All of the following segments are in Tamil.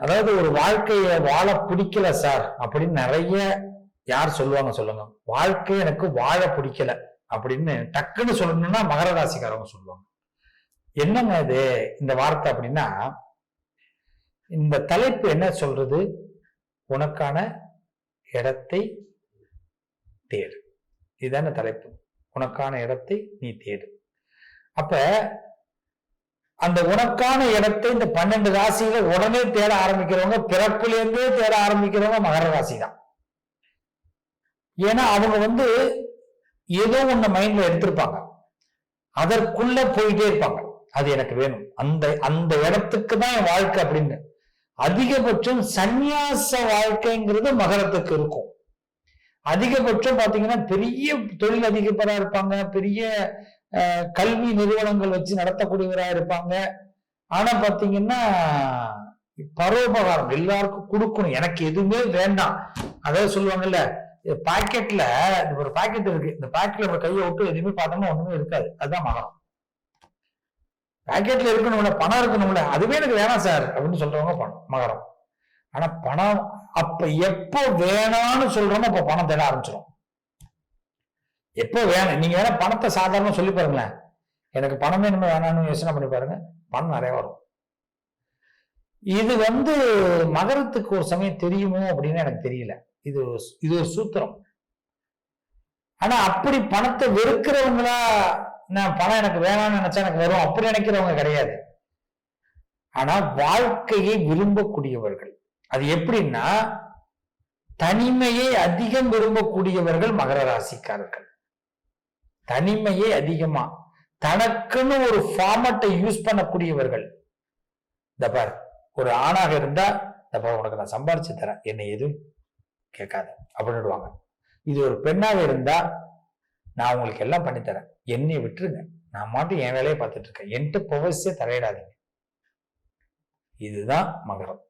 அதாவது ஒரு வாழ்க்கையை வாழ பிடிக்கல சார் அப்படின்னு நிறைய யார் சொல்லுவாங்க சொல்லுங்க. வாழ்க்கை எனக்கு வாழ பிடிக்கல அப்படின்னு டக்குன்னு சொல்லணும்னா மகர ராசிக்காரவங்க சொல்லுவாங்க. என்னங்க இது இந்த வார்த்தை அப்படின்னா இந்த தலைப்பு என்ன சொல்றது? உனக்கான இடத்தை தேடு. இதுதான தலைப்பு. உனக்கான இடத்தை நீ தேடு. அப்ப அந்த உனக்கான இடத்தை இந்த பன்னெண்டு ராசியில உடனே தேட ஆரம்பிக்கிறவங்க பிறப்புலேருந்தே தேட ஆரம்பிக்கிறவங்க மகர ராசி தான் ஏன்னா அவங்க வந்து ஏதோ ஒண்ணு மைண்ட்ல எடுத்திருப்பாங்க. அதற்குள்ள போயிட்டே இருப்பாங்க. அது எனக்கு வேணும். அந்த அந்த இடத்துக்கு தான் என் வாழ்க்கை அப்படின்னு. அதிகபட்சம் சந்நியாச வாழ்க்கைங்கிறது மகரத்துக்கு இருக்கும். அதிகபட்சம் பாத்தீங்கன்னா பெரிய தொழில் அதிகப்பரா இருப்பாங்க பெரிய கல்வி நிறுவனங்கள் வச்சு நடத்தக்கூடியவராக இருப்பாங்க. ஆனா பாத்தீங்கன்னா பரோபகாரம் எல்லாருக்கும் கொடுக்கணும். எனக்கு எதுவுமே வேண்டாம். அதாவது சொல்லுவாங்கல்ல பாக்கெட்ல ஒரு பாக்கெட் இருக்கு. இந்த பாக்கெட்ல நம்ம கையை விட்டு எதுவுமே பார்த்தோம்னா ஒண்ணுமே இருக்காது. அதுதான் மகரம். பாக்கெட்ல இருக்கணும்ல பணம் இருக்கணும்ல அதுவே எனக்கு வேணாம் சார் அப்படின்னு சொல்றவங்க பணம் மகரம். ஆனா பணம் அப்ப எப்போ வேணாம்னு சொல்றோமோ அப்ப பணம் தேட ஆரம்பிச்சிடும் எப்போ வேணும். நீங்க வேணா பணத்தை சாதாரண சொல்லி பாருங்களேன். எனக்கு பணமே நம்ம வேணாம்னு யோசனை பண்ணி பாருங்க. பணம் நிறைய வரும். இது வந்து மகரத்துக்கு ஒரு சமயம் தெரியுமோ அப்படின்னு எனக்கு தெரியல. இது இது ஒரு சூத்திரம். ஆனா அப்படி பணத்தை வெறுக்கிறவங்களா நான் பணம் எனக்கு வேணாம்னு நினைச்சா எனக்கு வரும். அப்படி நினைக்கிறவங்க கிடையாது. ஆனா வாழ்க்கையை விரும்பக்கூடியவர்கள். அது எப்படின்னா தனிமையை அதிகம் விரும்பக்கூடியவர்கள் மகர ராசிக்காரர்கள். தனிமையே அதிகமா. தனக்குன்னு ஒரு ஃபார்மட்டை யூஸ் பண்ணக்கூடியவர்கள். இந்த பார் ஒரு ஆணாக இருந்தா இந்த பார் உனக்கு நான் சம்பாரிச்சு தரேன். என்னை எதுவும் கேட்காத. அப்படின்னுடுவாங்க இது ஒரு பெண்ணாக இருந்தா நான் உங்களுக்கு எல்லாம் பண்ணித்தரேன் என்னை விட்டுருங்க. நான் மட்டும் என் வேலையை பார்த்துட்டு இருக்கேன். என்கிட்ட புவசிய தலையிடாதீங்க. இதுதான் மகரம்.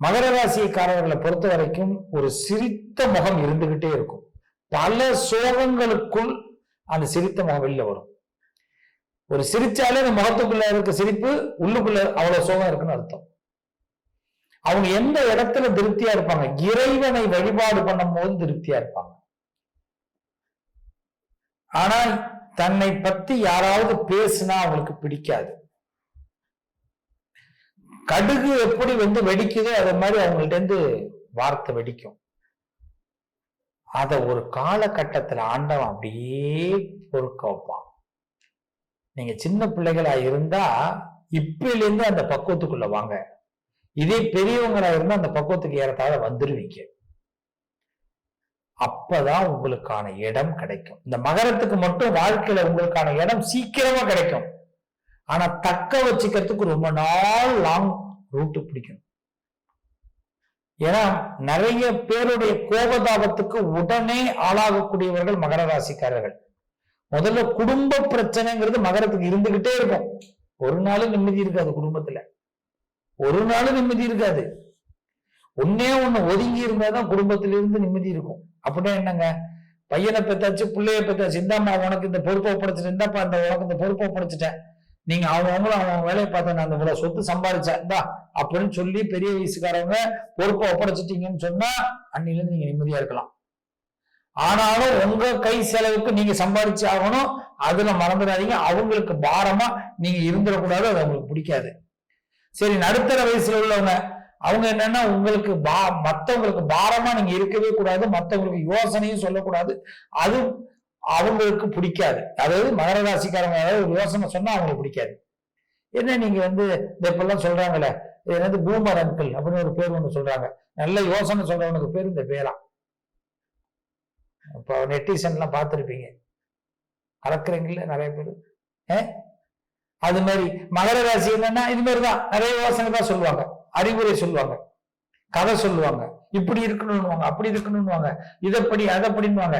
மகர ராசிக்காரர்களை பொறுத்த வரைக்கும் ஒரு சிரித்த முகம் இருந்துகிட்டே இருக்கும். பல சோகங்களுக்குள் அந்த சிரித்த முகம் வெளியில வரும். ஒரு சிரிச்சாலே அந்த முகத்துக்குள்ள இருக்க சிரிப்பு உள்ளுக்குள்ள அவ்வளவு சோகம் இருக்குன்னு அர்த்தம். அவங்க எந்த இடத்துல திருப்தியா இருப்பாங்க? இறைவனை வழிபாடு பண்ணும் போது திருப்தியா இருப்பாங்க. ஆனால் தன்னை பத்தி யாராவது பேசுனா அவங்களுக்கு பிடிக்காது. கடுகு எப்படி வந்து வெடிக்குதோ அதை மாதிரி அவங்கள்ட்ட இருந்து வார்த்தை வெடிக்கும். அத ஒரு காலகட்டத்துல ஆண்டவன் அப்படியே பொறுக்க வைப்பான். நீங்க சின்ன பிள்ளைகளா இருந்தா இப்பில இருந்து அந்த பக்குவத்துக்குள்ள வாங்க. இதே பெரியவங்களா இருந்தா அந்த பக்குவத்துக்கு ஏறத்தாழ வந்துருவீங்க. அப்பதான் உங்களுக்கான இடம் கிடைக்கும். இந்த மகரத்துக்கு மட்டும் வாழ்க்கையில உங்களுக்கான இடம் சீக்கிரமா கிடைக்கும். ஆனா தக்க வச்சுக்கிறதுக்கு ரொம்ப நாள் லாங் ரூட்டு பிடிக்கும் ஏன்னா நிறைய பேருடைய கோபதாபத்துக்கு உடனே ஆளாகக்கூடியவர்கள் மகர ராசிக்காரர்கள். முதல்ல குடும்ப பிரச்சனைங்கிறது மகரத்துக்கு இருந்துகிட்டே இருக்கும். ஒரு நாளும் நிம்மதி இருக்காது குடும்பத்துல. ஒரு நாளும் நிம்மதி இருக்காது. ஒன்னே ஒண்ணு ஒதுங்கி இருந்தாதான் குடும்பத்திலிருந்து நிம்மதி இருக்கும். அப்படின்னா என்னங்க? பையனை பெத்தாச்சு பிள்ளைய பெத்தாச்சு இந்தாம்மா உனக்கு இந்த பொறுப்பை ஒப்படைச்சிட்டேன் இந்தாப்பா இந்த உனக்கு இந்த பொறுப்பை ஒப்படைச்சிட்டேன். நீங்க அவங்கவுங்களும் அவங்க வேலையை பார்த்து நான் அந்த இவ்வளவு சொத்து சம்பாதிச்சேன் இந்தா அப்படின்னு சொல்லி பெரிய வயசுக்காரவங்க பொறுப்பை ஒப்படைச்சிட்டீங்கன்னு சொன்னா அன்னில இருந்து நீங்க நிம்மதியா இருக்கலாம். ஆனாலும் உங்க கை செலவுக்கு நீங்க சம்பாதிச்சு ஆகணும். அதுல மறந்துடாதீங்க. அவங்களுக்கு பாரமா நீங்க இருந்துடக்கூடாது அது அவங்களுக்கு பிடிக்காது. சரி நடுத்தர வயசுல உள்ளவங்க அவங்க என்னன்னா உங்களுக்கு பா மத்தவங்களுக்கு பாரமா நீங்க இருக்கவே கூடாது. மத்தவங்களுக்கு யோசனையும் சொல்லக்கூடாது. அது அவங்களுக்கு பிடிக்காது. அதாவது மகர ராசிக்காரங்க ஏதாவது ஒரு யோசனை சொன்னா அவங்களுக்கு பிடிக்காது. என்ன நீங்க வந்து இந்த இப்பெல்லாம் சொல்றாங்கல்ல இது என்னது பூமர் அங்கிள் அப்படின்னு ஒரு பேர் ஒண்ணு சொல்றாங்க. நல்ல யோசனை சொல்றவனுக்கு பேர் இந்த பேரா இப்போ நெட்டிசன்லாம் பார்த்துருப்பீங்க. கலக்குறீங்கல்ல நிறைய பேர். ஏ? அது மாதிரி மகர ராசி என்னன்னா இது மாதிரி தான் நிறைய யோசனை தான் சொல்லுவாங்க. அறிவுரை சொல்லுவாங்க. கதை சொல்லுவாங்க. இப்படி இருக்கணும்னுவாங்க அப்படி இருக்கணும்னுவாங்க. இதைப்படி அதைப்படின்னுவாங்க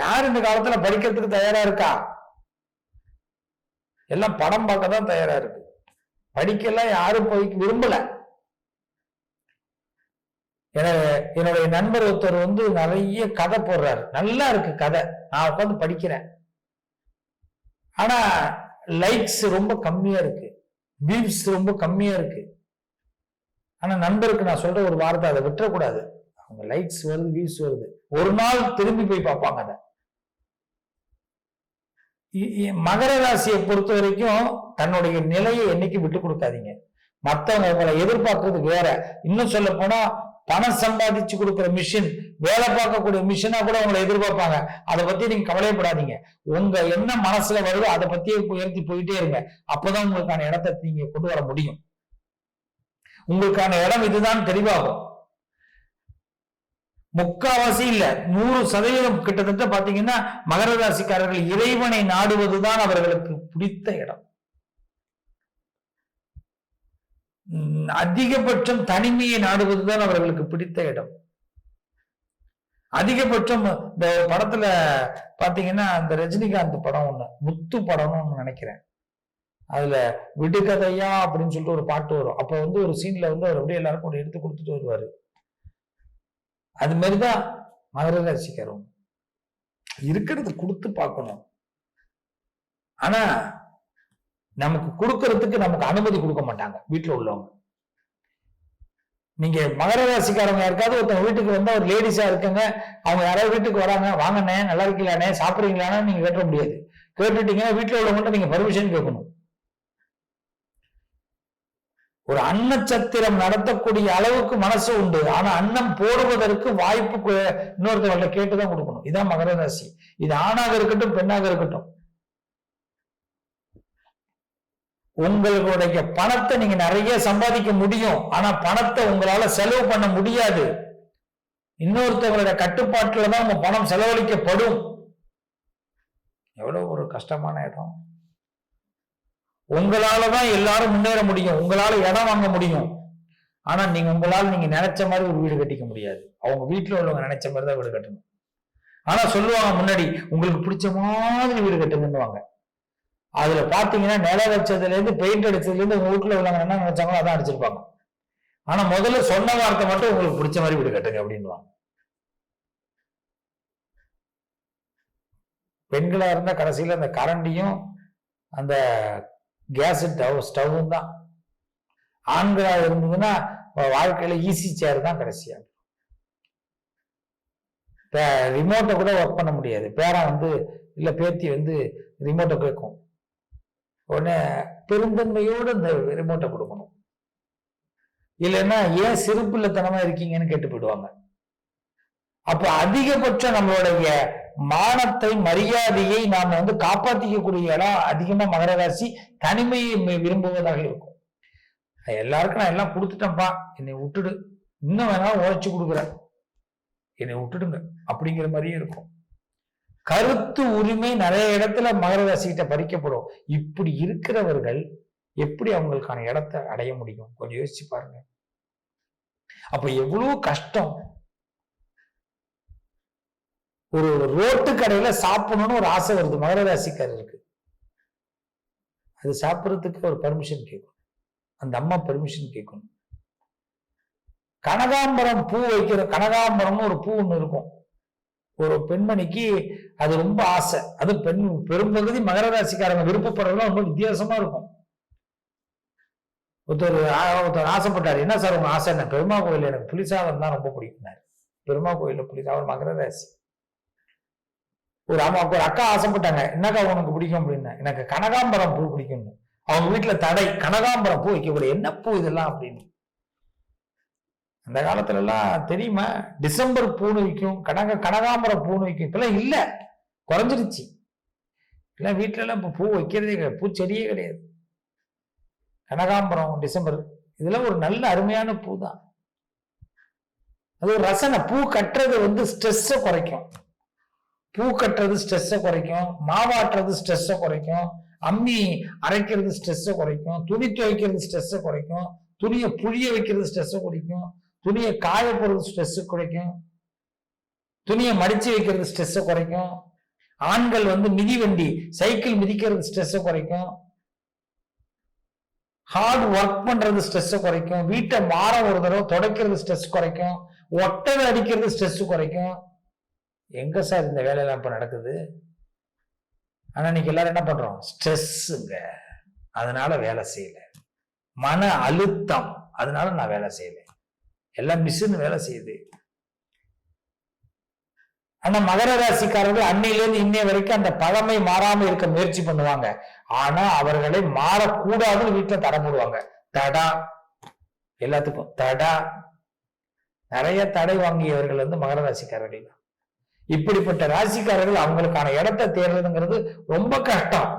யார் இந்த காலத்துல படிக்கிறதுக்கு தயாரா இருக்கா? எல்லாம் படம் பார்க்க தான் தயாரா இருக்கு. படிக்கலாம் யாரும் போய் விரும்பல. என்னுடைய நண்பர் ஒருத்தர் வந்து நிறைய கதை போடுறாரு. நல்லா இருக்கு கதை. நான் உட்காந்து படிக்கிறேன். ஆனா லைக்ஸ் ரொம்ப கம்மியா இருக்கு. வியூஸ் ரொம்ப கம்மியா இருக்கு. ஆனா நண்பருக்கு நான் சொல்ற ஒரு வார்த்தை அதை விட்டுறக்கூடாது. அவங்க லைக்ஸ் வருது வியூஸ் வருது. ஒரு நாள் திரும்பி போய் பார்ப்பாங்க அதை. மகர ராசியை பொறுத்த வரைக்கும் தன்னுடைய நிலையை என்னைக்கு விட்டு கொடுக்காதீங்க. மத்தவங்க உங்களை எதிர்பார்க்கறது வேற. இன்னும் சொல்ல போனா பணம் சம்பாதிச்சு கொடுக்குற மிஷின் வேலை பார்க்கக்கூடிய மிஷினா கூட உங்களை எதிர்பார்ப்பாங்க. அதை பத்தி நீங்க கவலையப்படாதீங்க. உங்க என்ன மனசுல வருதோ அதை பத்தியே உயர்த்தி போயிட்டே இருங்க. அப்பதான் உங்களுக்கான இடத்தை நீங்க கொண்டு வர முடியும். உங்களுக்கான இடம் இதுதான் தெளிவாகும் முக்காவாசி இல்ல. நூறு சதவீதம் கிட்டத்தட்ட பாத்தீங்கன்னா மகர ராசிக்காரர்கள் இறைவனை நாடுவதுதான் அவர்களுக்கு பிடித்த இடம். அதிகபட்சம் தனிமையை நாடுவதுதான் அவர்களுக்கு பிடித்த இடம். அதிகபட்சம் இந்த படத்துல பாத்தீங்கன்னா அந்த ரஜினிகாந்த் படம் ஒண்ணு முத்து படம்னு ஒண்ணு நினைக்கிறேன். அதுல விடுகதையா அப்படின்னு சொல்லிட்டு ஒரு பாட்டு வரும். அப்ப வந்து ஒரு சீன்ல வந்து அவர் அப்படியே எல்லாருக்கும் எடுத்து கொடுத்துட்டு வருவாரு. அது மாதிரிதான் மகர ராசிக்காரங்க இருக்கிறது கொடுத்து பார்க்கணும். ஆனா நமக்கு கொடுக்கறதுக்கு நமக்கு அனுமதி கொடுக்க மாட்டாங்க வீட்டுல உள்ளவங்க. நீங்க மகர ராசிக்காரங்க யாருக்காவது ஒருத்தவங்க வீட்டுக்கு வந்து ஒரு லேடிஸா இருக்காங்க அவங்க யாராவது வீட்டுக்கு வராங்க வாங்கண்ணே நல்லா இருக்கீங்களாண்ணே சாப்பிட்றீங்களான்னு நீங்க கேட்ட முடியாது. கேட்டுட்டீங்கன்னா வீட்டுல உள்ளவங்கள்ட்ட நீங்க பர்மிஷன் கேட்கணும். ஒரு அன்னச்சத்திரம் நடத்தக்கூடிய அளவுக்கு மனசு உண்டு. ஆனா அன்னம் போடுவதற்கு வாய்ப்பு கு- இன்னொருத்தவங்கள்ட்ட கேட்டுதான் கொடுக்கணும். இதான் மகர ராசி. இது ஆணாக இருக்கட்டும் பெண்ணாக இருக்கட்டும். உங்களுடைய பணத்தை நீங்க நிறைய சம்பாதிக்க முடியும். ஆனா பணத்தை உங்களால செலவு பண்ண முடியாது. இன்னொருத்தவங்களுடைய கட்டுப்பாட்டுல தான் உங்க பணம் செலவழிக்கப்படும். எவ்வளவு ஒரு கஷ்டமான இடம். உங்களால தான் எல்லாரும் முன்னேற முடியும். உங்களால இடம் வாங்க முடியும். ஆனா நீங்க உங்களால நீங்க நினைச்ச மாதிரி ஒரு வீடு கட்டிக்க முடியாது. அவங்க வீட்டுல உள்ளவங்க நினைச்ச மாதிரி தான் வீடு கட்டணும். ஆனா சொல்லுவாங்க முன்னாடி உங்களுக்கு பிடிச்ச மாதிரி வீடு கட்டுங்கன்னுவாங்க. அதுல பாத்தீங்கன்னா நில வச்சதுல இருந்து பெயிண்ட் அடிச்சதுல இருந்து உங்க வீட்டுல உள்ளவங்க என்ன நினைச்சாங்களோ அதான் அடிச்சிருப்பாங்க. ஆனா முதல்ல சொன்ன வார்த்தை மட்டும் உங்களுக்கு பிடிச்ச மாதிரி வீடு கட்டுங்க அப்படின்னுவாங்க. பெண்களா இருந்தா கடைசியில அந்த கரண்டியும் அந்த கேஸ் ஸ்டவ் ஸ்டவ்வும் தான். ஆண்களாக இருந்ததுன்னா வாழ்க்கையில் வாழ்க்கையில ஈஸி சேர் தான் கடைசியா இப்போ ரிமோட்டை கூட ஒர்க் பண்ண முடியாது. பேரா வந்து இல்லை பேத்தி வந்து ரிமோட்டை கேட்கும் உடனே பெருந்தன்மையோடு இந்த ரிமோட்டை கொடுக்கணும். இல்லைன்னா ஏன் சிறுபிள்ளைத்தனமா இருக்கீங்கன்னு கேட்டு போயிடுவாங்க. அப்போ அதிகபட்சம் நம்மளுடைய மானத்தை மரியாதையை நாம வந்து காப்பாற்றிக்கக்கூடிய இடம் அதிகமா மகர ராசி தனிமையை விரும்புவதாக இருக்கும். எல்லாருக்கும் நான் எல்லாம் கொடுத்துட்டேன்ப்பா என்னை விட்டுடு. இன்னும் வேணாலும் உழைச்சி கொடுக்குறேன் என்னை விட்டுடுங்க. அப்படிங்கிற மாதிரியே இருக்கும். கருத்து உரிமை நிறைய இடத்துல மகர ராசிகிட்ட பறிக்கப்படும். இப்படி இருக்கிறவர்கள் எப்படி அவங்களுக்கான இடத்தை அடைய முடியும்? கொஞ்சம் யோசிச்சு பாருங்க. அப்ப எவ்வளவு கஷ்டம் ஒரு ரோட்டு கடையில சாப்பிடணும்னு ஒரு ஆசை வருது மகர ராசிக்காரருக்கு அது சாப்பிட்றதுக்கு ஒரு பர்மிஷன் கேட்கணும். அந்த அம்மா பெர்மிஷன் கேட்கணும். கனகாம்பரம் பூ வைக்கிற கனகாம்பரம்னு ஒரு பூ ஒன்று இருக்கும். ஒரு பெண்மணிக்கு அது ரொம்ப ஆசை. அது பெண் பெரும்பகுதி மகர ராசிக்காரங்க விருப்பப்படுறதுலாம் ரொம்ப வித்தியாசமா இருக்கும். ஒருத்தர் ஆ- ஒருத்தர் ஆசைப்பட்டார். என்ன சார் உங்க ஆசை? என்ன பெருமா கோயில் எனக்கு புளிசாதம் தான் ரொம்ப பிடிக்கும்னாரு. பெருமா கோயில்ல புளிசாதம் மகர ராசி ஒரு அம்மா ஒரு அக்கா ஆசைப்பட்டாங்க என்னக்கா உனக்கு பிடிக்கும்? அப்படின்னா. எனக்கு கனகாம்பரம் பூ பிடிக்கும்னு. அவங்க வீட்டுல தடை கனகாம்பரம் பூ வைக்கக்கூடிய என்ன பூ இதெல்லாம்? அப்படின்னு. அந்த காலத்துல எல்லாம் தெரியுமா? டிசம்பர் பூனு விற்கும் கனக கனகாம்பரம் பூன்னு விற்கும் இப்பெல்லாம் இல்ல. குறைஞ்சிருச்சு. எல்லாம் வீட்டுல எல்லாம் பூ வைக்கிறதே கிடையாது. பூச்செடியே கிடையாது. கனகாம்பரம் டிசம்பர் இதெல்லாம் ஒரு நல்ல அருமையான பூ தான். அது ஒரு ரசனை. பூ கட்டுறது வந்து ஸ்ட்ரெஸ்ஸை குறைக்கும். பூ கட்டுறது ஸ்ட்ரெஸ்ஸை குறைக்கும் மாவாட்டுறது ஸ்ட்ரெஸ்ஸை குறைக்கும் அம்மி அரைக்கிறது ஸ்ட்ரெஸ்ஸை குறைக்கும் துணி துவைக்கிறது ஸ்ட்ரெஸ்ஸை குறைக்கும் துணியை புழிய வைக்கிறது ஸ்ட்ரெஸ்ஸை குறைக்கும் துணியை காய போடுறது ஸ்ட்ரெஸ்ஸை குறைக்கும் துணியை மடிச்சு வைக்கிறது ஸ்ட்ரெஸ்ஸை குறைக்கும் ஆண்கள் வந்து மிதிவண்டி சைக்கிள் மிதிக்கிறது ஸ்ட்ரெஸ்ஸை குறைக்கும் ஹார்ட் ஒர்க் பண்றது ஸ்ட்ரெஸ்ஸை குறைக்கும் வீட்டை வாரம் ஒரு தடவை துடைக்கிறது ஸ்ட்ரெஸ் குறைக்கும் ஒட்டதை அடிக்கிறது ஸ்ட்ரெஸ் குறைக்கும் எங்க சார் இந்த வேலையெல்லாம் இப்போ நடக்குது? ஆனால் இன்னைக்கு எல்லாரும் என்ன பண்ணுறோம் ஸ்ட்ரெஸ்ஸுங்க அதனால வேலை செய்யல. மன அழுத்தம். அதனால நான் வேலை செய்யலை. எல்லாம் மிஷின் வேலை செய்யுது. ஆனா மகர ராசிக்காரர்கள் அன்னையிலிருந்து இன்னைய வரைக்கும் அந்த பழமை மாறாம இருக்க முயற்சி பண்ணுவாங்க. ஆனா அவர்களை மாறக்கூடாதுன்னு வீட்டுல தடம் போடுவாங்க. தடா. எல்லாத்துக்கும் தடா. நிறைய தடை வாங்கியவர்கள் வந்து மகர ராசிக்காரர்கள் தான். இப்படிப்பட்ட ராசிக்காரர்கள் அவங்களுக்கான இடத்தை தேடுறதுங்கிறது ரொம்ப கஷ்டம்.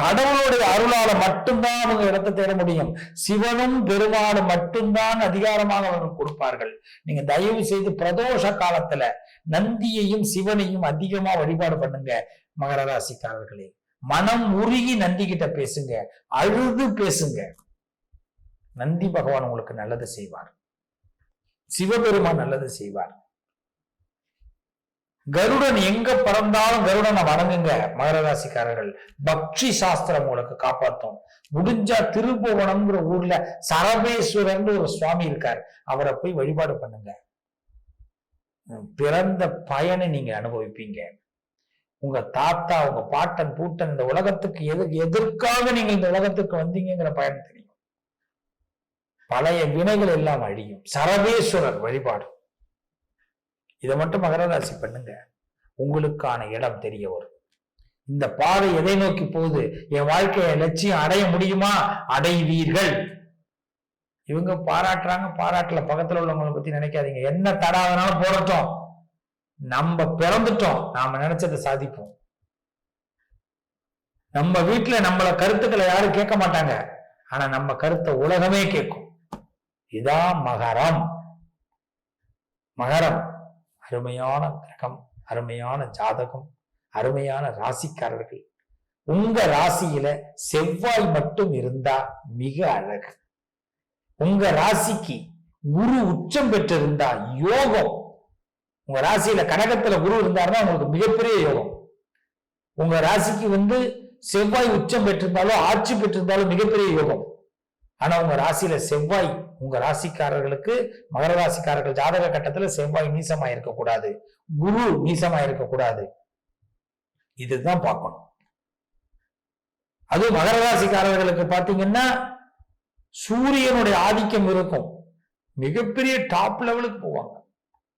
கடவுளுடைய அருளால மட்டும்தான் அவங்க இடத்தை தேட முடியும். சிவனும் பெருமாளும் மட்டும்தான் அதிகாரமாக அவர்கள் கொடுப்பார்கள். நீங்க தயவு செய்து பிரதோஷ காலத்துல நந்தியையும் சிவனையும் அதிகமா வழிபாடு பண்ணுங்க மகர ராசிக்காரர்களே மனம் உருகி நந்தி கிட்ட பேசுங்க அழுது பேசுங்க. நந்தி பகவான் உங்களுக்கு நல்லது செய்வார். சிவபெருமான் நல்லது செய்வார். கருடன் எங்க பறந்தாலும் கருடனை வணங்குங்க மகர ராசிக்காரர்கள் பக்ஷி சாஸ்திரம் உங்களுக்கு காப்பாத்தும். முடிஞ்சா திருபுவனம்ங்கிற ஊர்ல சரபேஸ்வரர்னு ஒரு சுவாமி இருக்கார். அவரை போய் வழிபாடு பண்ணுங்க. பிறந்த பயனை நீங்க அனுபவிப்பீங்க. உங்க தாத்தா உங்க பாட்டன் பூட்டன் இந்த உலகத்துக்கு எது எதற்காக நீங்க இந்த உலகத்துக்கு வந்தீங்கிற பயன் தெரியும். பழைய வினைகள் எல்லாம் அழியும். சரபேஸ்வரர் வழிபாடு. இதை மட்டும் மகர ராசி பண்ணுங்க. உங்களுக்கான இடம் தெரிய வரும் இந்த பாதை எதை நோக்கி போகுது? என் வாழ்க்கைய லட்சியம் அடைய முடியுமா? அடைவீர்கள். இவங்க பாராட்டுறாங்க பாராட்டல பக்கத்துல உள்ளவங்களை பத்தி நினைக்காதீங்க. என்ன தடாதனாலும் போடட்டும். நம்ம பிறந்துட்டோம். நாம நினைச்சதை சாதிப்போம். நம்ம வீட்டுல நம்மள கருத்துக்களை யாரும் கேட்க மாட்டாங்க. ஆனா நம்ம கருத்தை உலகமே கேட்கும். இதான் மகரம். மகரம். அருமையான கிரகம் அருமையான ஜாதகம் அருமையான ராசிக்காரர்கள். உங்க ராசியில செவ்வாய் மட்டும் இருந்தா மிக அழகு. உங்க ராசிக்கு குரு உச்சம் பெற்றிருந்தா யோகம். உங்க ராசியில கடகத்துல குரு இருந்தாருன்னா உங்களுக்கு மிகப்பெரிய யோகம். உங்க ராசிக்கு வந்து செவ்வாய் உச்சம் பெற்றிருந்தாலும் ஆட்சி பெற்றிருந்தாலும் மிகப்பெரிய யோகம். ஆனா உங்க ராசியில செவ்வாய் உங்க ராசிக்காரர்களுக்கு மகர ராசிக்காரர்கள் ஜாதக கட்டத்துல செவ்வாய் நீசமா இருக்கக்கூடாது குரு நீசமா இருக்கக்கூடாது இதுதான் பார்க்கணும். அது மகர ராசிக்காரர்களுக்கு பாத்தீங்கன்னா சூரியனுடைய ஆதிக்கம் இருக்கும். மிகப்பெரிய டாப் லெவலுக்கு போவாங்க.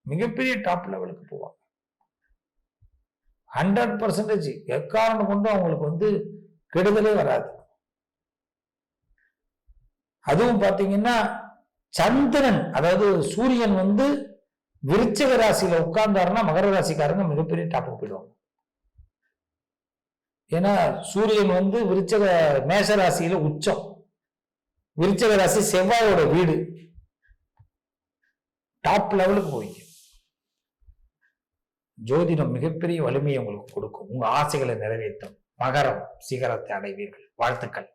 மிகப்பெரிய டாப் லெவலுக்கு போவாங்க. ஹண்ட்ரட் பர்சன்டேஜ் எக்காரணம் கொண்டும் அவங்களுக்கு வந்து கெடுதலே வராது. அதுவும் பார்த்தீங்கன்னா சந்திரன் அதாவது சூரியன் வந்து விருச்சக ராசியில உட்கார்ந்தாருன்னா மகர ராசிக்காரங்க மிகப்பெரிய டாப்புக்கு போயிடுவாங்க. ஏன்னா சூரியன் வந்து விருச்சக மேஷ ராசியில உச்சம். விருச்சக ராசி செவ்வாயோட வீடு. டாப் லெவலுக்கு போய் ஜோதிடம் மிகப்பெரிய வலிமையை உங்களுக்கு கொடுக்கும். உங்க ஆசைகளை நிறைவேற்றும். மகரம் சிகரத்தை அடைவீர்கள். வாழ்த்துக்கள்.